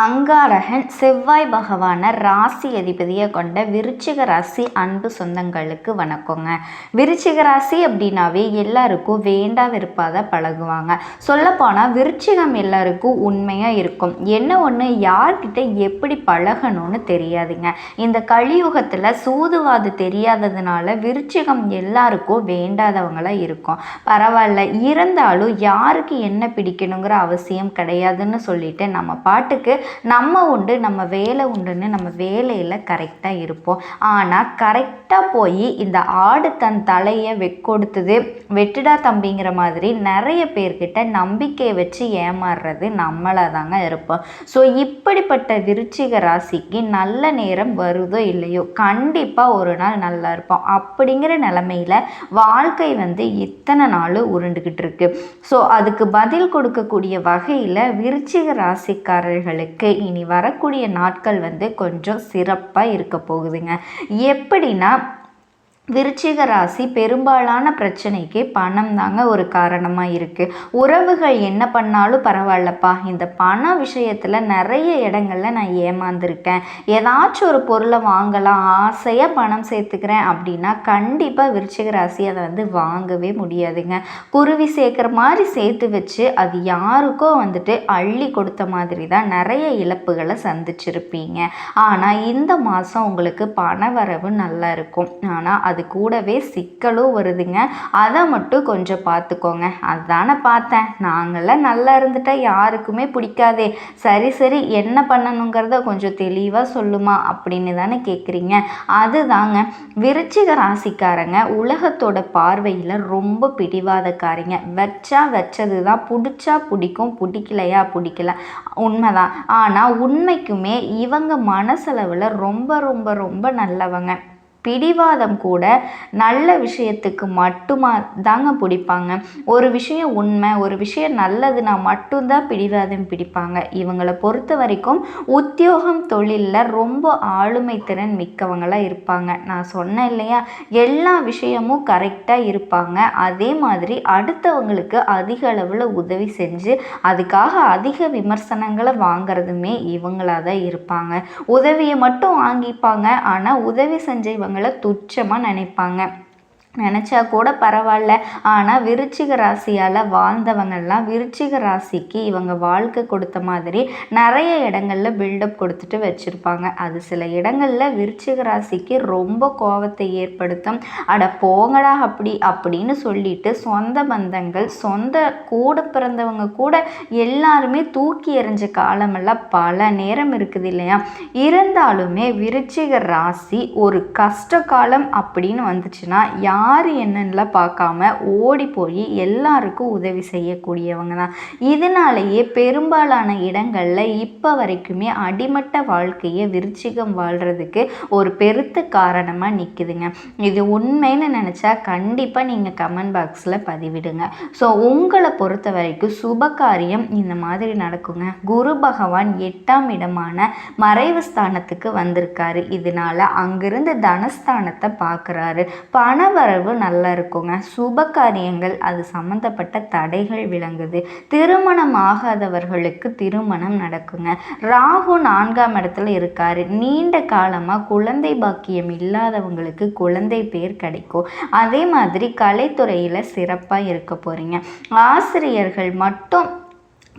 அங்காரகன் செவ்வாய் பகவானை ராசி அதிபதியை கொண்ட விருச்சிக ராசி அன்பு சொந்தங்களுக்கு வணக்கங்க. விருச்சிக ராசி அப்படின்னாவே எல்லாருக்கும் வேண்டா விருப்பாத பழகுவாங்க. சொல்லப்போனால் விருச்சிகம் எல்லாருக்கும் உண்மையாக இருக்கும். என்ன ஒன்று யார்கிட்ட எப்படி பழகணும்னு தெரியாதுங்க. இந்த கலியுகத்தில் சூதுவாது தெரியாததுனால விருச்சிகம் எல்லாருக்கும் வேண்டாதவங்களாக இருக்கும். பரவாயில்ல இருந்தாலும் யாருக்கு என்ன பிடிக்கணுங்கிற அவசியம் கிடையாதுன்னு சொல்லிட்டு நம்ம பாட்டுக்கு நம்ம உண்டு நம்ம வேலை உண்டுன்னு நம்ம வேலையில் கரெக்டாக இருப்போம். ஆனால் கரெக்டாக போய் இந்த ஆடு தன் தலையை வெக்கொடுத்தது வெட்டுடா தம்பிங்கிற மாதிரி நிறைய பேர்கிட்ட நம்பிக்கையை வச்சு ஏமாறுறது நம்மளாக தாங்க இருப்போம். ஸோ இப்படிப்பட்ட விருச்சிக ராசிக்கு நல்ல நேரம் வருதோ இல்லையோ கண்டிப்பாக ஒரு நாள் நல்லா இருப்போம். அப்படிங்கிற நிலமையில வாழ்க்கை வந்து இத்தனை நாள் உருண்டுக்கிட்டு இருக்கு. ஸோ அதுக்கு பதில் கொடுக்கக்கூடிய வகையில் விருச்சிக ராசிக்காரர்களுக்கு இனி வரக்கூடிய நாட்கள் வந்து கொஞ்சம் சிறப்பாக இருக்க போகுதுங்க. எப்படின்னா விருச்சிக ராசி பெரும்பாலான பிரச்சனைக்கு பணம் தாங்க ஒரு காரணமாக இருக்குது உறவுகள் என்ன பண்ணாலும் பரவாயில்லப்பா. இந்த பண விஷயத்தில் நிறைய இடங்களில் நான் ஏமாந்துருக்கேன். ஏதாச்சும் ஒரு பொருளை வாங்கலாம் ஆசையாக பணம் சேர்த்துக்கிறேன் அப்படின்னா கண்டிப்பாக விருச்சிக ராசி அதை வந்து வாங்கவே முடியாதுங்க. குருவி சேர்க்குற மாதிரி சேர்த்து வச்சு அது யாருக்கோ வந்துட்டு அள்ளி கொடுத்த மாதிரி தான் நிறைய இழப்புகளை சந்திச்சிருப்பீங்க. ஆனால் இந்த மாதம் உங்களுக்கு பண வரவு நல்லா இருக்கும். ஆனால் அது கூடவே சிக்கலும் வருதுங்க. அதை மட்டும் கொஞ்சம் பார்த்துக்கோங்க. அதானே பார்த்தேன். நாங்களாம் நல்லா இருந்துட்டா யாருக்குமே பிடிக்காதே. சரி சரி என்ன பண்ணணுங்கிறத கொஞ்சம் தெளிவாக சொல்லுமா அப்படின்னு தானே கேட்குறீங்க அதுதாங்க. விருச்சிக ராசிக்காரங்க உலகத்தோட பார்வையில் ரொம்ப பிடிவாதக்காரிங்க. வச்சா வச்சது தான் பிடிச்சா பிடிக்கும் பிடிக்கலையா பிடிக்கல. உண்மைதான். ஆனால் உண்மைக்குமே இவங்க மனசளவில் ரொம்ப ரொம்ப ரொம்ப நல்லவங்க. பிடிவாதம் கூட நல்ல விஷயத்துக்கு மட்டுமா தாங்க பிடிப்பாங்க. ஒரு விஷயம் உண்மை ஒரு விஷயம் நல்லதுன்னா மட்டும்தான் பிடிவாதம் பிடிப்பாங்க. இவங்களை பொறுத்த வரைக்கும் உத்தியோகம் தொழிலில் ரொம்ப ஆளுமை திறன் மிக்கவங்களாக இருப்பாங்க. நான் சொன்னேன் இல்லையா? எல்லா விஷயமும் கரெக்டாக இருப்பாங்க. அதே மாதிரி அடுத்தவங்களுக்கு அதிக அளவில் உதவி செஞ்சு அதுக்காக அதிக விமர்சனங்களை வாங்குறதுமே இவங்களாக தான் இருப்பாங்க. உதவியை மட்டும் வாங்கிப்பாங்க. ஆனால் உதவி செஞ்ச இவங்களை துச்சமாக நினைப்பாங்க. நினச்சா கூட பரவாயில்ல. ஆனால் விருச்சிக ராசியால் வாழ்ந்தவங்கள்லாம் விருச்சிக ராசிக்கு இவங்க வாழ்க்கை கொடுத்த மாதிரி நிறைய இடங்களில் பில்டப் கொடுத்துட்டு வச்சுருப்பாங்க. அது சில இடங்களில் விருச்சிக ராசிக்கு ரொம்ப கோபத்தை ஏற்படுத்தும். அட போங்கடா அப்படி அப்படின்னு சொல்லிட்டு சொந்த பந்தங்கள் சொந்த கூட பிறந்தவங்க கூட எல்லாருமே தூக்கி எறிஞ்ச காலமெல்லாம் பல நேரம் இருக்குது இல்லையா? இருந்தாலுமே விருச்சிக ராசி ஒரு கஷ்ட காலம் அப்படின்னு வந்துச்சுன்னா யார் யார் என்னன்னுலாம் பார்க்காம ஓடி போய் எல்லாருக்கும் உதவி செய்யக்கூடியவங்க தான். இதனாலேயே பெரும்பாலான இடங்களில் இப்போ வரைக்குமே அடிமட்ட வாழ்க்கையை விருச்சிகம் வாழ்கிறதுக்கு ஒரு பெருத்த காரணமாக நிற்குதுங்க இது உண்மைன்னு நினச்சா கண்டிப்பாக நீங்கள் கமெண்ட் பாக்ஸில் பதிவிடுங்க. ஸோ உங்களை பொறுத்த வரைக்கும் சுப காரியம் இந்த மாதிரி நடக்குங்க. குரு பகவான் எட்டாம் இடமான மறைவு ஸ்தானத்துக்கு வந்திருக்காரு. இதனால அங்கிருந்து தனஸ்தானத்தை பார்க்குறாரு. பணவர வரவு நல்லா இருக்குங்க. சுப காரியங்கள் அது சம்மந்தப்பட்ட தடைகள் விளங்குது. திருமணம் ஆகாதவர்களுக்கு திருமணம் நடக்குங்க. ராகு நான்காம் இடத்துல இருக்காரு. நீண்ட காலமாக குழந்தை பாக்கியம் இல்லாதவங்களுக்கு குழந்தை பேர் கிடைக்கும். அதே மாதிரி கலைத்துறையில் சிறப்பாக இருக்க போகிறீங்க ஆசிரியர்கள் மட்டும்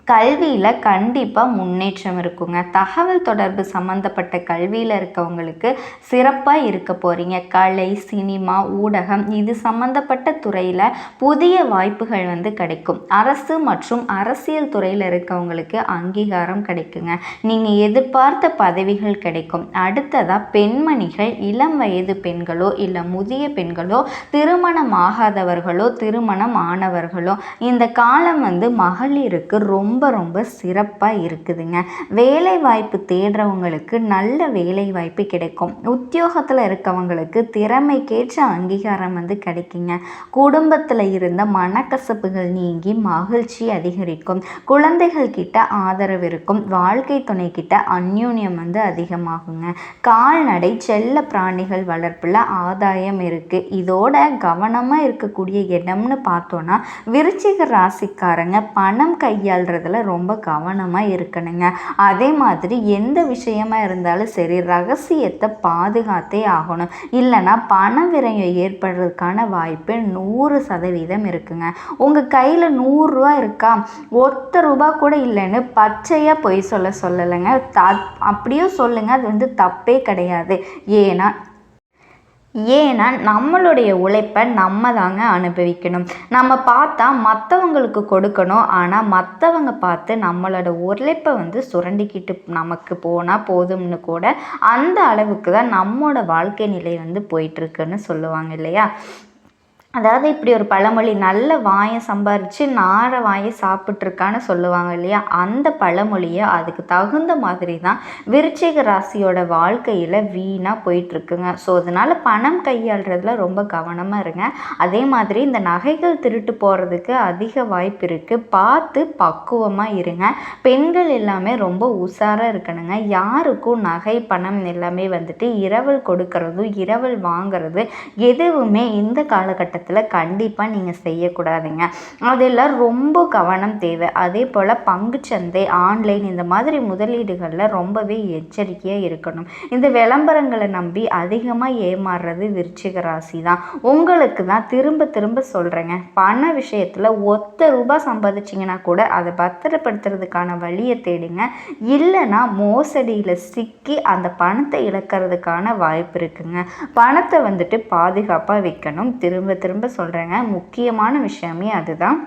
கல்வியில் கண்டிப்பாக முன்னேற்றம் இருக்குங்க. தகவல் தொடர்பு சம்மந்தப்பட்ட கல்வியில் இருக்கவங்களுக்கு சிறப்பாக இருக்க போகிறீங்க கலை சினிமா ஊடகம் இது சம்மந்தப்பட்ட துறையில் புதிய வாய்ப்புகள் வந்து கிடைக்கும். அரசு மற்றும் அரசியல் துறையில் இருக்கவங்களுக்கு அங்கீகாரம் கிடைக்குங்க. நீங்கள் எதிர்பார்த்த பதவிகள் கிடைக்கும். அடுத்ததாக பெண்மணிகள் இளம் வயது பெண்களோ இல்லை முதிய பெண்களோ திருமணம் ஆகாதவர்களோ திருமணம் ஆனவர்களோ இந்த காலம் வந்து மகளிருக்கு ரொம்ப ரொம்ப ரொம்ப சிறப்பாக இருக்குதுங்க. வேலை வாய்ப்பு தேடுறவங்களுக்கு நல்ல வேலை வாய்ப்பு கிடைக்கும். உத்தியோகத்தில் இருக்கவங்களுக்கு திறமைக்கேற்ற அங்கீகாரம் வந்து கிடைக்குங்க. குடும்பத்தில் இருந்த மனக்கசப்புகள் நீங்கி மகிழ்ச்சி அதிகரிக்கும். குழந்தைகள் கிட்ட ஆதரவு இருக்கும். வாழ்க்கை துணை கிட்ட அந்யூன்யம் வந்து அதிகமாகுங்க. கால்நடை செல்ல பிராணிகள் வளர்ப்பில் ஆதாயம் இருக்குது இதோட கவனமாக இருக்கக்கூடிய இடம்னு பார்த்தோன்னா விருச்சிக ராசிக்காரங்க பணம் கையாள்றது எடுக்கிறதுல ரொம்ப கவனமாக இருக்கணுங்க. அதே மாதிரி எந்த விஷயமா இருந்தாலும் சரி ரகசியத்தை பாதுகாத்தே ஆகணும். இல்லைன்னா பண விரயம் ஏற்படுறதுக்கான வாய்ப்பு நூறு சதவீதம் இருக்குங்க. உங்கள் கையில் நூறுரூவா இருக்கா? ஒத்த ரூபா கூட இல்லைன்னு பச்சையாக பொய் சொல்ல சொல்லலைங்க. த அப்படியும் சொல்லுங்கள் அது வந்து தப்பே கிடையாது. ஏன்னா ஏன்னா நம்மளுடைய உழைப்பை நம்ம தாங்க அனுபவிக்கணும். நம்ம பார்த்தா மற்றவங்களுக்கு கொடுக்கணும். ஆனால் மற்றவங்க பார்த்து நம்மளோட உழைப்பை வந்து சுரண்டிக்கிட்டு நமக்கு போனால் போதும்னு கூட அந்த அளவுக்கு தான் நம்மளோட வாழ்க்கை நிலை வந்து போயிட்டுருக்குன்னு சொல்லுவாங்க இல்லையா? அதாவது இப்படி ஒரு பழமொழி நல்ல வாயை சம்பாரித்து நார வாயை சாப்பிட்ருக்கான்னு சொல்லுவாங்க இல்லையா? அந்த பழமொழியை அதுக்கு தகுந்த மாதிரி தான் விருச்சிக ராசியோட வாழ்க்கையில் வீணாக போயிட்டுருக்குங்க. ஸோ அதனால் பணம் கையாளுறதுல ரொம்ப கவனமாக இருங்க. அதே மாதிரி இந்த நகைகள் திருட்டு போகிறதுக்கு அதிக வாய்ப்பு இருக்குது பார்த்து பக்குவமாக இருங்க. பெண்கள் எல்லாமே ரொம்ப உஷாராக இருக்கணுங்க. யாருக்கும் நகை பணம் எல்லாமே வந்துட்டு இரவல் கொடுக்கறதும் இரவல் வாங்கிறது எதுவுமே இந்த காலகட்டத்தில் இடத்துல கண்டிப்பாக நீங்கள் செய்யக்கூடாதுங்க. அதெல்லாம் ரொம்ப கவனம் தேவை. அதே போல் பங்குச்சந்தை ஆன்லைன் இந்த மாதிரி முதலீடுகளில் ரொம்பவே எச்சரிக்கையாக இருக்கணும். இந்த விளம்பரங்களை நம்பி அதிகமாக ஏமாறுறது விருச்சிக ராசி தான் உங்களுக்கு தான் திரும்ப திரும்ப சொல்கிறேங்க பண விஷயத்தில் ஒத்த ரூபாய் சம்பாதிச்சிங்கன்னா கூட அதை பத்திரப்படுத்துறதுக்கான வழியை தேடுங்க. இல்லைன்னா மோசடியில் சிக்கி அந்த பணத்தை இழக்கிறதுக்கான வாய்ப்பு இருக்குங்க. பணத்தை வந்துட்டு பாதுகாப்பாக வைக்கணும். திரும்ப திரும்ப திரும்ப சொல்கிறேங்க முக்கியமான விஷயமே அதுதான்.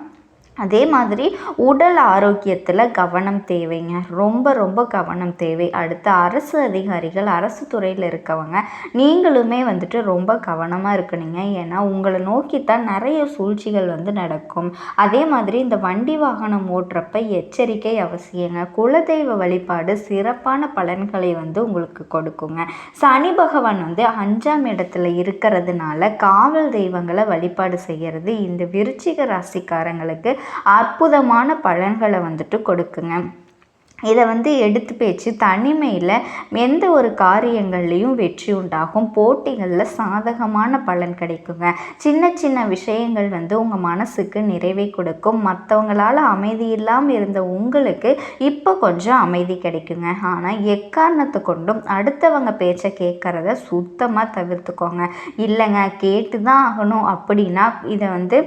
அதே மாதிரி உடல் ஆரோக்கியத்தில் கவனம் தேவைங்க. ரொம்ப ரொம்ப கவனம் தேவை. அடுத்து அரசு அதிகாரிகள் அரசு துறையில் இருக்கவங்க நீங்களுமே வந்துட்டு ரொம்ப கவனமாக இருக்கணுங்க. ஏன்னா உங்களை நோக்கித்தான் நிறைய சூழ்ச்சிகள் வந்து நடக்கும். அதே மாதிரி இந்த வண்டி வாகனம் ஓட்டுறப்ப எச்சரிக்கை அவசியங்க. குலதெய்வ வழிபாடு சிறப்பான பலன்களை வந்து உங்களுக்கு கொடுக்குங்க. சனி பகவான் வந்து அஞ்சாம் இடத்துல இருக்கிறதுனால காவல் தெய்வங்களை வழிபாடு செய்கிறது இந்த விருச்சிக ராசிக்காரங்களுக்கு அற்புதமான பலன்களை வந்துட்டு கொடுக்குங்க. இதை வந்து எடுத்து பேச்சு தனிமையில் எந்த ஒரு காரியங்கள்லேயும் வெற்றி உண்டாகும். போட்டிகளில் சாதகமான பலன் கிடைக்குங்க. சின்ன சின்ன விஷயங்கள் வந்து உங்கள் மனசுக்கு நிறைவை கொடுக்கும். மற்றவங்களால் அமைதி இல்லாமல் இருந்த உங்களுக்கு இப்போ கொஞ்சம் அமைதி கிடைக்குங்க. ஆனால் எக்காரணத்தை கொண்டும் அடுத்தவங்க பேச்சை கேட்குறத சுத்தமாக தவிர்த்துக்கோங்க. இல்லைங்க கேட்டு தான் ஆகணும் அப்படின்னா இதை வந்து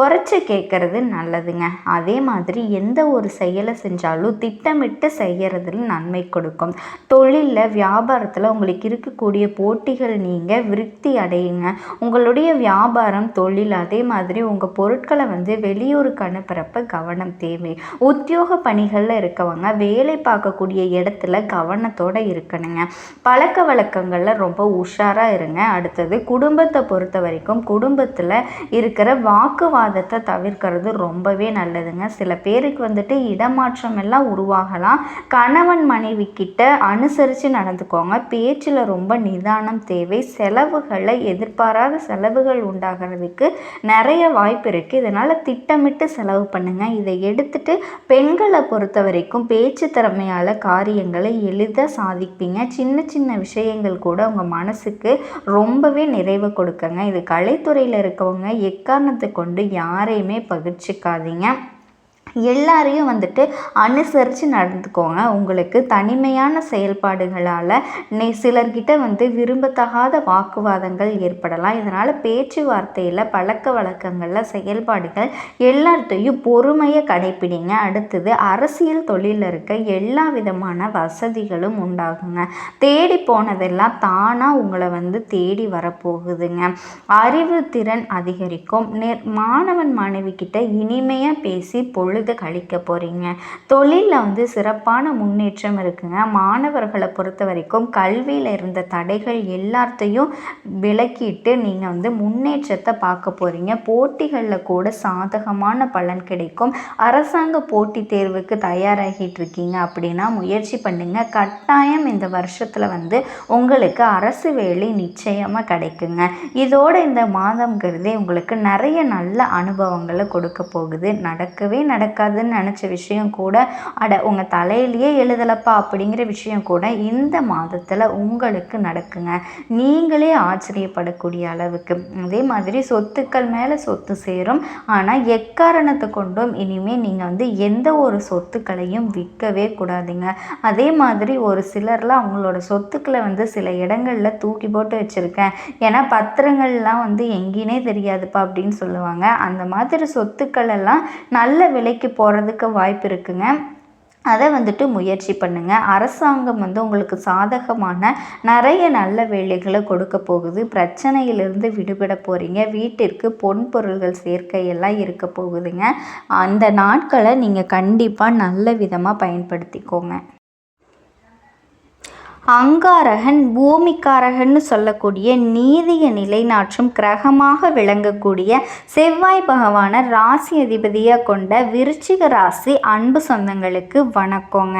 குறைச்சி கேட்குறது நல்லதுங்க. அதே மாதிரி எந்த ஒரு செயலை செஞ்சாலும் திட்டமிட்டு திட்டமிட்டு செய்கிறதுல நன்மை கொடுக்கும். தொழிலில் வியாபாரத்தில் உங்களுக்கு இருக்கக்கூடிய போட்டிகள் நீங்கள் விருத்தி அடையுங்க. உங்களுடைய வியாபாரம் தொழில் அதே மாதிரி உங்கள் பொருட்களை வந்து வெளியூருக்கு அனுப்புகிறப்ப கவனம் தேவை. உத்தியோக பணிகளில் இருக்கவங்க வேலை பார்க்கக்கூடிய இடத்துல கவனத்தோடு இருக்கணுங்க. பழக்க வழக்கங்களில் ரொம்ப உஷாராக இருங்க. அடுத்தது குடும்பத்தை பொறுத்த வரைக்கும் குடும்பத்தில் இருக்கிற வாக்குவாதத்தை தவிர்க்கிறது ரொம்பவே நல்லதுங்க. சில பேருக்கு வந்துட்டு இடமாற்றம் எல்லாம் உருவாகலாம். தான் கணவன் மனைவி கிட்ட அனுசரித்து நடந்துக்கோங்க. பேச்சில் ரொம்ப நிதானம் தேவை. செலவுகளை எதிர்பாராத செலவுகள் உண்டாகிறதுக்கு நிறைய வாய்ப்பு இருக்குது இதனால் திட்டமிட்டு செலவு பண்ணுங்கள் இதை எடுத்துட்டு பெண்களை பொறுத்த வரைக்கும் பேச்சு திறமையால் காரியங்களை எளிதாக சாதிப்பீங்க. சின்ன சின்ன விஷயங்கள் கூட உங்கள் மனசுக்கு ரொம்பவே நிறைவு கொடுக்குங்க. இது கலைத்துறையில் இருக்கவங்க எக்காரணத்தை கொண்டு யாரையுமே பகிர்ச்சிக்காதீங்க. எல்லாரையும் வந்துட்டு அனுசரித்து நடந்துக்கோங்க. உங்களுக்கு தனிமையான செயல்பாடுகளால் நெ சிலர்கிட்ட வந்து விரும்பத்தகாத வாக்குவாதங்கள் ஏற்படலாம். இதனால் பேச்சுவார்த்தையில் பழக்க வழக்கங்களில் செயல்பாடுகள் எல்லாத்தையும் பொறுமையை கடைப்பிடிங்க அடுத்தது அரசியல் தொழிலில் இருக்க எல்லா விதமான வசதிகளும் உண்டாகுங்க. தேடி போனதெல்லாம் தானாக உங்களை வந்து தேடி வரப்போகுதுங்க. அறிவு திறன் அதிகரிக்கும். நெ மாணவன் மாணவி கிட்ட இனிமையாக பேசி பொழு பொழுது கழிக்க போகிறீங்க தொழிலில் வந்து சிறப்பான முன்னேற்றம் இருக்குங்க. மாணவர்களை பொறுத்த வரைக்கும் கல்வியில் இருந்த தடைகள் எல்லாத்தையும் விலக்கிட்டு நீங்கள் வந்து முன்னேற்றத்தை பார்க்க போகிறீங்க போட்டிகளில் கூட சாதகமான பலன் கிடைக்கும். அரசாங்க போட்டி தேர்வுக்கு தயாராகிட்டு இருக்கீங்க அப்படின்னா முயற்சி பண்ணுங்க. கட்டாயம் இந்த வருஷத்தில் வந்து உங்களுக்கு அரசு வேலை நிச்சயமாக கிடைக்குங்க. இதோட இந்த மாதம்ங்கிறதே உங்களுக்கு நிறைய நல்ல அனுபவங்களை கொடுக்க போகுது. நடக்கவே நடக்க நடக்காதுன்னு நினச்ச விஷயம் கூட அட உங்கள் தலையிலேயே எழுதலப்பா அப்படிங்கிற விஷயம் கூட இந்த மாதத்தில் உங்களுக்கு நடக்குங்க. நீங்களே ஆச்சரியப்படக்கூடிய அளவுக்கு. அதே மாதிரி சொத்துக்கள் மேலே சொத்து சேரும். ஆனால் எக்காரணத்தை கொண்டும் இனிமேல் நீங்கள் வந்து எந்த ஒரு சொத்துக்களையும் விற்கவே கூடாதுங்க. அதே மாதிரி ஒரு சிலர்லாம் அவங்களோட சொத்துக்களை வந்து சில இடங்களில் தூக்கி போட்டு வச்சுருக்கேன். ஏன்னா பத்திரங்கள்லாம் வந்து எங்கேனே தெரியாதுப்பா அப்படின்னு சொல்லுவாங்க. அந்த மாதிரி சொத்துக்கள் எல்லாம் நல்ல வேலைக்கு போகிறதுக்கு வாய்ப்பு இருக்குங்க. அதை வந்துட்டு முயற்சி பண்ணுங்கள் அரசாங்கம் வந்து உங்களுக்கு சாதகமான நிறைய நல்ல வேலைகளை கொடுக்க போகுது. பிரச்சனையிலிருந்து விடுபட போகிறீங்க வீட்டிற்கு பொன் பொருள்கள் சேர்க்கையெல்லாம் இருக்க போகுதுங்க. அந்த நாட்களை நீங்கள் கண்டிப்பாக நல்ல விதமாக பயன்படுத்திக்கோங்க. அங்காரகன் பூமிக்காரகன்னு சொல்லக்கூடிய நீதியை நிலைநாற்றும் கிரகமாக விளங்கக்கூடிய செவ்வாய் பகவானை ராசி அதிபதியாக கொண்ட விருச்சிக ராசி அன்பு சொந்தங்களுக்கு வணக்கங்க.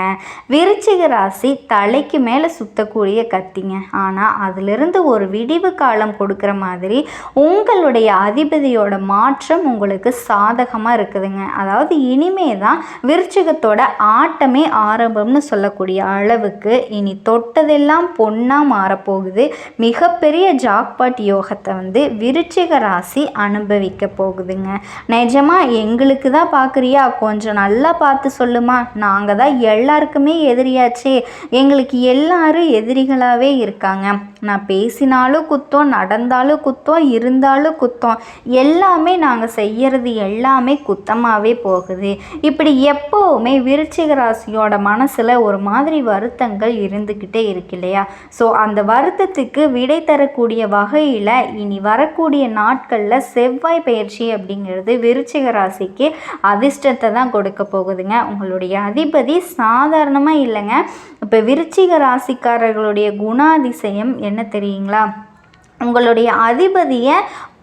விருச்சிக ராசி தலைக்கு மேலே சுத்தக்கூடிய கத்திங்க. ஆனால் அதிலிருந்து ஒரு விடிவு காலம் கொடுக்குற மாதிரி உங்களுடைய அதிபதியோட மாற்றம் உங்களுக்கு சாதகமாக இருக்குதுங்க. அதாவது இனிமே தான் விருச்சிகத்தோட ஆட்டமே ஆரம்பம்னு சொல்லக்கூடிய அளவுக்கு இனி தொட்ட போட்டதெல்லாம் பொண்ணாக மாறப்போகுது. மிகப்பெரிய ஜாக்பாட் யோகத்தை வந்து விருச்சிக ராசி அனுபவிக்க போகுதுங்க. நிஜமாக எங்களுக்கு தான் பார்க்குறியா கொஞ்சம் நல்லா பார்த்து சொல்லுமா? நாங்கள் தான் எல்லாருக்குமே எதிரியாச்சே. எங்களுக்கு எல்லாரும் எதிரிகளாகவே இருக்காங்க. நான் பேசினாலும் குத்தம் நடந்தாலும் குத்தம் இருந்தாலும் குத்தம். எல்லாமே நாங்கள் செய்கிறது எல்லாமே குத்தமாகவே போகுது. இப்படி எப்போவுமே விருச்சிக ராசியோட மனசில் ஒரு மாதிரி வருத்தங்கள் இருந்துக்கிட்டே இருக்கு இல்லையா? ஸோ அந்த வருத்தத்துக்கு விடை தரக்கூடிய வகையில் இனி வரக்கூடிய நாட்களில் செவ்வாய் பயிற்சி அப்படிங்கிறது விருச்சிக ராசிக்கு அதிர்ஷ்டத்தை தான் கொடுக்க போகுதுங்க. உங்களுடைய அதிபதி சாதாரணமாக இல்லைங்க. இப்போ விருச்சிக ராசிக்காரர்களுடைய குணாதிசயம் என்ன தெரியுங்களா? உங்களுடைய அதிபதியை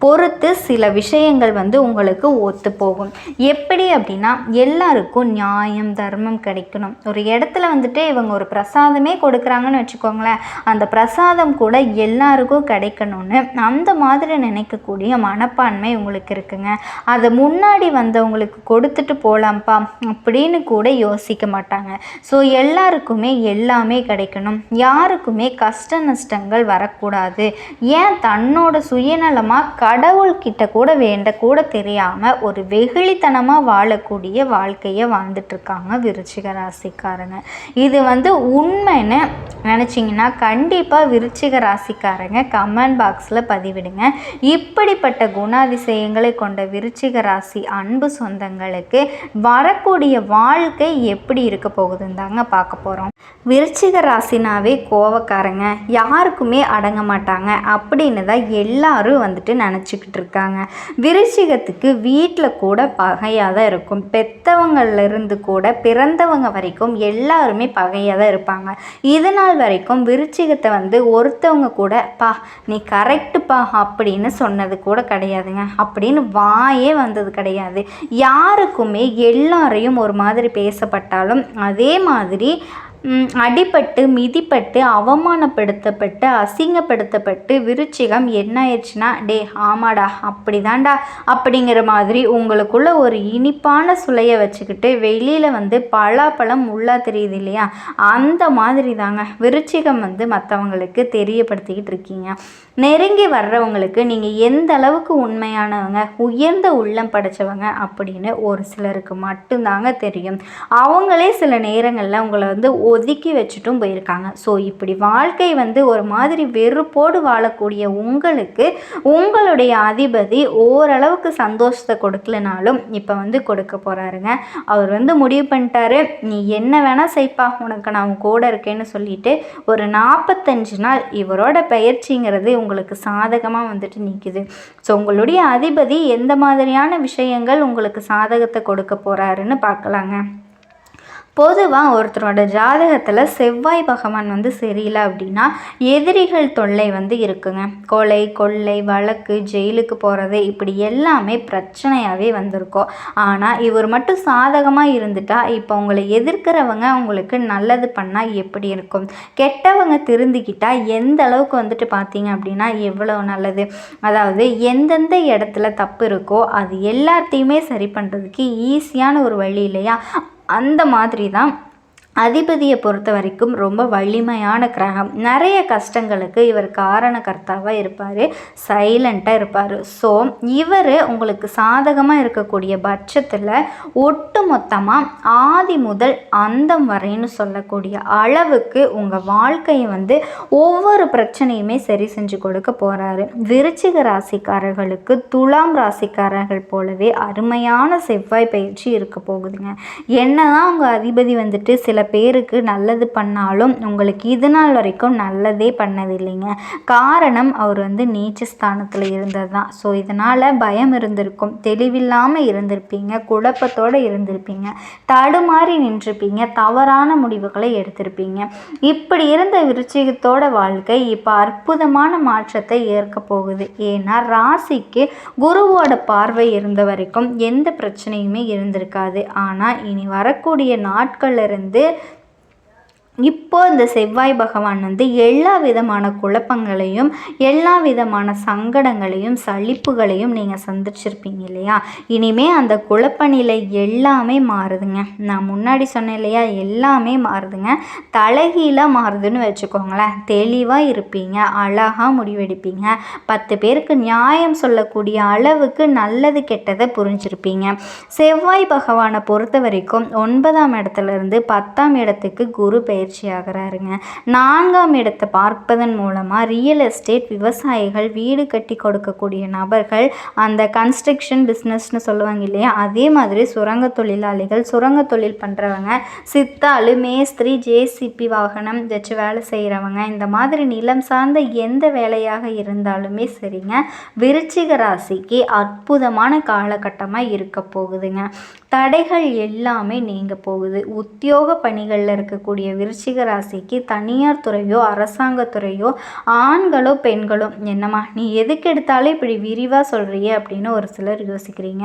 பொறுத்து சில விஷயங்கள் வந்து உங்களுக்கு ஒத்து போகும். எப்படி அப்படின்னா எல்லாருக்கும் நியாயம் தர்மம் கிடைக்கணும். ஒரு இடத்துல வந்துட்டு இவங்க ஒரு பிரசாதமே கொடுக்குறாங்கன்னு வச்சுக்கோங்களேன் அந்த பிரசாதம் கூட எல்லாருக்கும் கிடைக்கணும்னு அந்த மாதிரி நினைக்கக்கூடிய மனப்பான்மை உங்களுக்கு இருக்குங்க. அதை முன்னாடி வந்தவங்களுக்கு கொடுத்துட்டு போகலாம்ப்பா அப்படின்னு கூட யோசிக்க மாட்டாங்க. ஸோ எல்லாருக்குமே எல்லாமே கிடைக்கணும். யாருக்குமே கஷ்ட நஷ்டங்கள் வரக்கூடாது. ஏன் தன்னோட சுயநலமாக கடவுள்கிட்ட கூட வேண்ட கூட தெரியாமல் ஒரு வெகுளித்தனமாக வாழக்கூடிய வாழ்க்கையை வாழ்ந்துட்டுருக்காங்க விருச்சிக ராசிக்காரங்க. இது வந்து உண்மைன்னு நினச்சிங்கன்னா கண்டிப்பாக விருச்சிக ராசிக்காரங்க கமெண்ட் பாக்ஸில் பதிவிடுங்க. இப்படிப்பட்ட குணாதிசயங்களை கொண்ட விருச்சிக ராசி அன்பு சொந்தங்களுக்கு வரக்கூடிய வாழ்க்கை எப்படி இருக்க போகுதுன்னு தாங்க பார்க்க போகிறோம் விருச்சிக ராசினாவே கோவக்காரங்க. யாருக்குமே அடங்க மாட்டாங்க. அப்படின்னு தான் எல்லாரும் வந்துட்டு நினச்சிக்கிட்டு இருக்காங்க விருச்சிகத்துக்கு வீட்டில் கூட பகையாக தான் இருக்கும் பெத்தவங்கள்லேருந்து கூட பிறந்தவங்க வரைக்கும் எல்லாருமே பகையாக தான் இருப்பாங்க. இது நாள் வரைக்கும் விருச்சிகத்தை வந்து ஒருத்தவங்க கூட பா நீ கரெக்டுப்பா அப்படின்னு சொன்னது கூட கிடையாதுங்க. அப்படின்னு வாயே வந்தது கிடையாது. யாருக்குமே எல்லாரையும் ஒரு மாதிரி பேசப்பட்டாலும் அதே மாதிரி அடிபட்டு மிதிப்பட்டு அவமானப்படுத்தப்பட்டு அசிங்கப்படுத்தப்பட்டு விருச்சிகம் என்ன ஆயிடுச்சுன்னா டே ஆமாடா அப்படிதான்டா அப்படிங்கிற மாதிரி உங்களுக்குள்ள ஒரு இனிப்பான சுளையை வச்சுக்கிட்டு வெளியில் வந்து பலாப்பழம் உள்ளா தெரியுது இல்லையா? அந்த மாதிரி தாங்க விருச்சிகம் வந்து மற்றவங்களுக்கு தெரியப்படுத்திக்கிட்டு இருக்கீங்க. நெருங்கி வர்றவங்களுக்கு நீங்கள் எந்த அளவுக்கு உண்மையானவங்க உயர்ந்த உள்ளம் படைச்சவங்க அப்படின்னு ஒரு சிலருக்கு மட்டும்தாங்க தெரியும். அவங்களே சில நேரங்களில் உங்களை வந்து ஒதுக்கி வச்சுட்டும் போயிருக்காங்க. ஸோ இப்படி வாழ்க்கை வந்து ஒரு மாதிரி வெறுப்போடு வாழக்கூடிய உங்களுக்கு உங்களுடைய அதிபதி ஓரளவுக்கு சந்தோஷத்தை கொடுக்கலனாலும் இப்போ வந்து கொடுக்க போகிறாருங்க அவர் வந்து முடிவு பண்ணிட்டாரு. நீ என்ன வேணால் செய்ப்பா உனக்கு நான் கூட இருக்கேன்னு சொல்லிட்டு ஒரு நாற்பத்தஞ்சு நாள் இவரோட பயிற்சிங்கிறது உங்களுக்கு சாதகமாக வந்துட்டு நிற்கிது ஸோ உங்களுடைய அதிபதி எந்த மாதிரியான விஷயங்கள் உங்களுக்கு சாதகத்தை கொடுக்க போகிறாருன்னு பார்க்கலாங்க. பொதுவாக ஒருத்தரோட ஜாதகத்தில் செவ்வாய் பகவான் வந்து சரியில்லை அப்படின்னா எதிரிகள் தொல்லை வந்து இருக்குங்க. கொலை கொள்ளை வழக்கு ஜெயிலுக்கு போகிறது இப்படி எல்லாமே பிரச்சனையாகவே வந்திருக்கும். ஆனால் இவர் மட்டும் சாதகமாக இருந்துட்டா இப்போ உங்களை எதிர்க்கிறவங்க உங்களுக்கு நல்லது பண்ணால் எப்படி இருக்கும்? கெட்டவங்க திருந்திக்கிட்டால் எந்த அளவுக்கு வந்துட்டு பார்த்தீங்க அப்படின்னா எவ்வளோ நல்லது? அதாவது எந்தெந்த இடத்துல தப்பு இருக்கோ அது எல்லாத்தையுமே சரி பண்ணுறதுக்கு ஈஸியான ஒரு வழி இல்லையா? அந்த மாதிரி தான் அதிபதியை பொறுத்த வரைக்கும் ரொம்ப வலிமையான கிரகம். நிறைய கஷ்டங்களுக்கு இவர் காரணக்கர்த்தாவாக இருப்பார். சைலண்ட்டாக இருப்பார். ஸோ இவர் உங்களுக்கு சாதகமாக இருக்கக்கூடிய பட்சத்தில் ஒட்டு மொத்தமாக ஆதி முதல் அந்தம் வரைன்னு சொல்லக்கூடிய அளவுக்கு உங்கள் வாழ்க்கையை வந்து ஒவ்வொரு பிரச்சனையுமே சரி செஞ்சு கொடுக்க போகிறாரு விருச்சிக ராசிக்காரர்களுக்கு துலாம் ராசிக்காரர்கள் போலவே அருமையான செவ்வாய் பயிற்சி இருக்க போகுதுங்க. என்னதான் உங்கள் அதிபதி வந்துட்டு சில பேருக்கு நல்லது பண்ணாலும் உங்களுக்கு இது நாள் வரைக்கும் நல்லதே பண்ணதில்லைங்க. காரணம் அவர் வந்து நீச்ச ஸ்தானத்தில் இருந்தது தான் ஸோ இதனால் பயம் இருந்திருக்கும். தெளிவில்லாமல் இருந்திருப்பீங்க. குழப்பத்தோடு இருந்திருப்பீங்க. தடுமாறி நின்றுருப்பீங்க. தவறான முடிவுகளை எடுத்திருப்பீங்க. இப்படி இருந்த விருச்சிகத்தோட வாழ்க்கை இப்போ அற்புதமான மாற்றத்தை ஏற்க போகுது. ஏன்னா ராசிக்கு குருவோட பார்வை இருந்த வரைக்கும் எந்த பிரச்சனையுமே இருந்திருக்காது. ஆனால் இனி வரக்கூடிய நாட்கள்ல இப்போ இந்த செவ்வாய் பகவான் வந்து எல்லா விதமான குழப்பங்களையும் எல்லா விதமான சங்கடங்களையும் சலிப்புகளையும் நீங்கள் சந்திச்சிருப்பீங்க இல்லையா? இனிமே அந்த குழப்ப நிலை எல்லாமே மாறுதுங்க. நான் முன்னாடி சொன்னேன் இல்லையா? எல்லாமே மாறுதுங்க. தலைகீழாக மாறுதுன்னு வச்சுக்கோங்களேன். தெளிவாக இருப்பீங்க. அழகாக முடிவெடுப்பீங்க. பத்து பேருக்கு நியாயம் சொல்லக்கூடிய அளவுக்கு நல்லது கெட்டதை புரிஞ்சிருப்பீங்க. செவ்வாய் பகவானை பொறுத்த வரைக்கும் ஒன்பதாம் இடத்துல இருந்து பத்தாம் இடத்துக்கு குரு பெயர் பயிற்சி ஆகிறாருங்க நான்காம் இடத்தை பார்ப்பதன் மூலமாக ரியல் எஸ்டேட் விவசாயிகள் வீடு கட்டி கொடுக்கக்கூடிய நபர்கள் அந்த கன்ஸ்ட்ரக்ஷன் பிஸ்னஸ்னு சொல்லுவாங்க இல்லையா? அதே மாதிரி சுரங்க தொழிலாளிகள் சுரங்க தொழில் பண்ணுறவங்க சித்தாளு மேஸ்திரி ஜேசிபி வாகனம் வச்சு வேலை செய்கிறவங்க இந்த மாதிரி நிலம் சார்ந்த எந்த வேலையாக இருந்தாலுமே சரிங்க விருச்சிக ராசிக்கு அற்புதமான காலகட்டமாக இருக்க போகுதுங்க. தடைகள் எல்லாமே நீங்க போகுது. உத்தியோக பணிகளில் இருக்கக்கூடிய விருச்சிக ராசிக்கு தனியார் துறையோ அரசாங்கத்துறையோ ஆண்களோ பெண்களோ என்னம்மா நீ எதுக்கு எடுத்தாலும் இப்படி விரிவாக சொல்கிறிய அப்படின்னு ஒரு சிலர் யோசிக்கிறீங்க.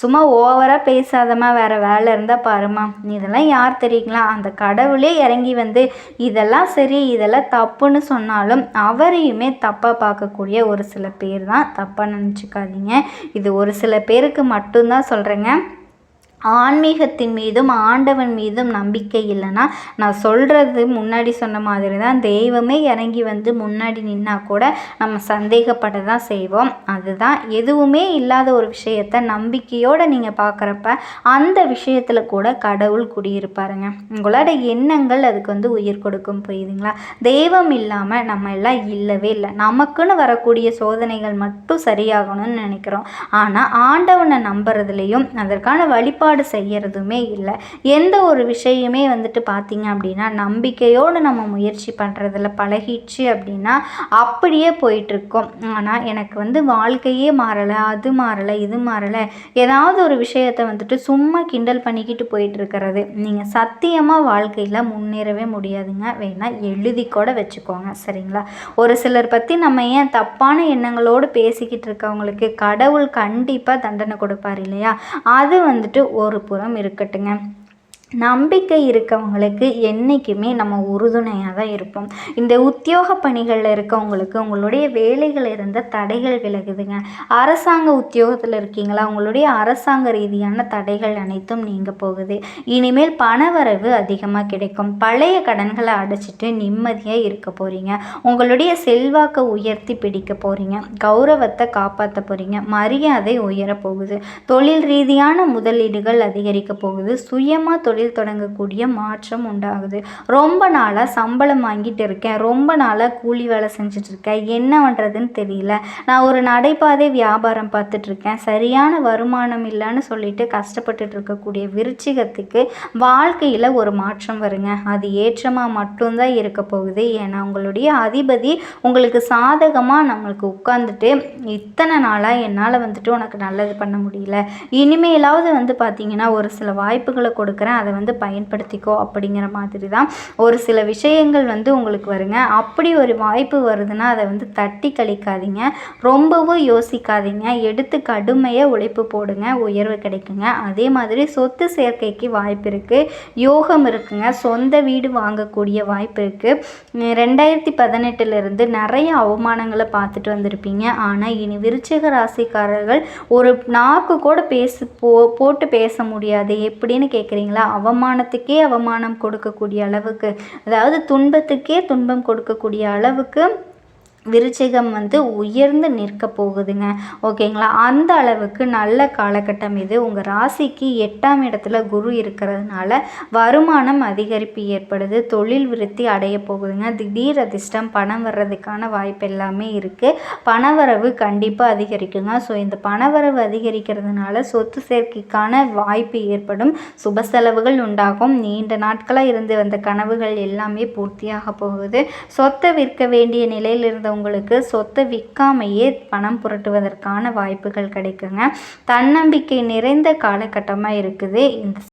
சும்மா ஓவராக பேசாதம்மா வேறு வேலை இருந்தால் பாருமா இதெல்லாம் யார் தெரியுங்களா? அந்த கடவுளே இறங்கி வந்து இதெல்லாம் சரி இதெல்லாம் தப்புன்னு சொன்னாலும் அவரையுமே தப்பாக பார்க்கக்கூடிய ஒரு சில பேர் தான் தப்பாக நினச்சிக்காதீங்க. இது ஒரு சில பேருக்கு மட்டும்தான் சொல்கிறேங்க ஆன்மீகத்தின் மீதும் ஆண்டவன் மீதும் நம்பிக்கை இல்லைன்னா நான் சொல்கிறது முன்னாடி சொன்ன மாதிரி தான் தெய்வமே இறங்கி வந்து முன்னாடி நின்னா கூட நம்ம சந்தேகப்பட தான் செய்வோம். அதுதான் எதுவுமே இல்லாத ஒரு விஷயத்த நம்பிக்கையோடு நீங்கள் பார்க்குறப்ப அந்த விஷயத்தில் கூட கடவுள் குடியிருப்பாருங்க. உங்களோட எண்ணங்கள் அதுக்கு வந்து உயிர் கொடுக்கும் புரியுதுங்களா? தெய்வம் இல்லாமல் நம்ம எல்லாம் இல்லவே இல்லை. நமக்குன்னு வரக்கூடிய சோதனைகள் மட்டும் சரியாகணும்னு நினைக்கிறோம். ஆனால் ஆண்டவனை நம்புறதுலேயும் அதற்கான வழிபாடு ஏற்பாடு செய்கிறதுமே இல்லை. எந்த ஒரு விஷயமே வந்துட்டு பார்த்திங்க அப்படின்னா நம்பிக்கையோடு நம்ம முயற்சி பண்ணுறதுல பழகிடுச்சு அப்படின்னா அப்படியே போயிட்டுருக்கோம். ஆனால் எனக்கு வந்து வாழ்க்கையே மாறலை அது மாறலை இது மாறலை ஏதாவது ஒரு விஷயத்தை வந்துட்டு சும்மா கிண்டல் பண்ணிக்கிட்டு போயிட்டுருக்கிறது. நீங்கள் சத்தியமாக வாழ்க்கையில் முன்னேறவே முடியாதுங்க. வேணால் எழுதி கூட வச்சுக்கோங்க சரிங்களா? ஒரு சிலர் பற்றி நம்ம ஏன் தப்பான எண்ணங்களோடு பேசிக்கிட்டு இருக்கவங்களுக்கு கடவுள் கண்டிப்பாக தண்டனை கொடுப்பார் இல்லையா? அது வந்துட்டு ஒரு புறம் இருக்கட்டுங்க. நம்பிக்கை இருக்கவங்களுக்கு என்றைக்குமே நம்ம உறுதுணையாக தான் இருப்போம். இந்த உத்தியோக பணிகளில் இருக்கவங்களுக்கு உங்களுடைய வேலைகள் இருந்த தடைகள் விலகுதுங்க. அரசாங்க உத்தியோகத்தில் இருக்கீங்களா? உங்களுடைய அரசாங்க ரீதியான தடைகள் அனைத்தும் நீங்க போகுது. இனிமேல் பணவரவு அதிகமாக கிடைக்கும். பழைய கடன்களை அடைச்சிட்டு நிம்மதியாக இருக்க போகிறீங்க உங்களுடைய செல்வாக்கை உயர்த்தி பிடிக்க போகிறீங்க கௌரவத்தை காப்பாற்ற போகிறீங்க மரியாதை உயரப்போகுது போகுது. தொழில் ரீதியான முதலீடுகள் அதிகரிக்க போகுது. சுயமாக தொழில் தொடங்கக்கூடிய மாற்றம் உண்டாகுது. ரொம்ப நாளாக சம்பளம் வாங்கிட்டு இருக்கேன். ரொம்ப நாளாக கூலி வேலை செஞ்சிட்ருக்கேன் என்ன பண்ணுறதுன்னு தெரியல. நான் ஒரு நடைபாதை வியாபாரம் பார்த்துட்ருக்கேன் சரியான வருமானம் இல்லைன்னு சொல்லிட்டு கஷ்டப்பட்டுட்டு இருக்கக்கூடிய விருச்சிகத்துக்கு வாழ்க்கையில் ஒரு மாற்றம் வருங்க. அது ஏற்றமாக மட்டும்தான் இருக்க போகுது. ஏன்னா உங்களுடைய அதிபதி உங்களுக்கு சாதகமாக நம்மளுக்கு உட்காந்துட்டு இத்தனை நாளாக என்னால் வந்துட்டு உனக்கு நல்லது பண்ண முடியல. இனிமேலாவது வந்து பார்த்தீங்கன்னா ஒரு சில வாய்ப்புகளை கொடுக்குறேன். அதை வந்து பயன்படுத்திக்கோ அப்படிங்கிற மாதிரி தான் ஒரு சில விஷயங்கள் வந்து உங்களுக்கு வருங்க. அப்படி ஒரு வாய்ப்பு வருதுன்னா அதை வந்து தட்டி கழிக்காதீங்க. ரொம்பவும் யோசிக்காதீங்க. எடுத்து கடுமையாக உழைப்பு போடுங்க. உயர்வு கிடைக்குங்க. அதே மாதிரி சொத்து சேர்க்கைக்கு வாய்ப்பு இருக்குது யோகம் இருக்குங்க. சொந்த வீடு வாங்கக்கூடிய வாய்ப்பு இருக்குது ரெண்டாயிரத்தி பதினெட்டுலேருந்து நிறைய அவமானங்களை பார்த்துட்டு வந்திருப்பீங்க. ஆனால் இனி விருச்சிக ராசிக்காரர்கள் ஒரு நாக்கு கூட பேசு போ போட்டு பேச முடியாது. எப்படின்னு கேட்குறீங்களா அவமானத்துக்கே அவமானம் கொடுக்கக்கூடிய அளவுக்கு அதாவது துன்பத்துக்கே துன்பம் கொடுக்கக்கூடிய அளவுக்கு விருச்சிகம் வந்து உயர்ந்து நிற்க போகுதுங்க. ஓகேங்களா? அந்த அளவுக்கு நல்ல காலகட்டம் இது. உங்கள் ராசிக்கு எட்டாம் இடத்துல குரு இருக்கிறதுனால வருமானம் அதிகரிப்பு ஏற்படுது. தொழில் விருத்தி அடைய போகுதுங்க. திடீர் அதிர்ஷ்டம் பணம் வர்றதுக்கான வாய்ப்பு எல்லாமே இருக்குது பணவரவு கண்டிப்பாக அதிகரிக்குங்க. ஸோ இந்த பணவரவு அதிகரிக்கிறதுனால சொத்து சேர்க்கைக்கான வாய்ப்பு ஏற்படும். சுப செலவுகள் உண்டாகும். நீண்ட நாட்களாக இருந்து வந்த கனவுகள் எல்லாமே பூர்த்தியாக போகுது. சொத்தை விற்க வேண்டிய நிலையில் இருந்த உங்களுக்கு சொத்தை விற்காமையே பணம் புரட்டுவதற்கான வாய்ப்புகள் கிடைக்குங்க. தன்னம்பிக்கை நிறைந்த காலகட்டமாக இருக்குது. இந்த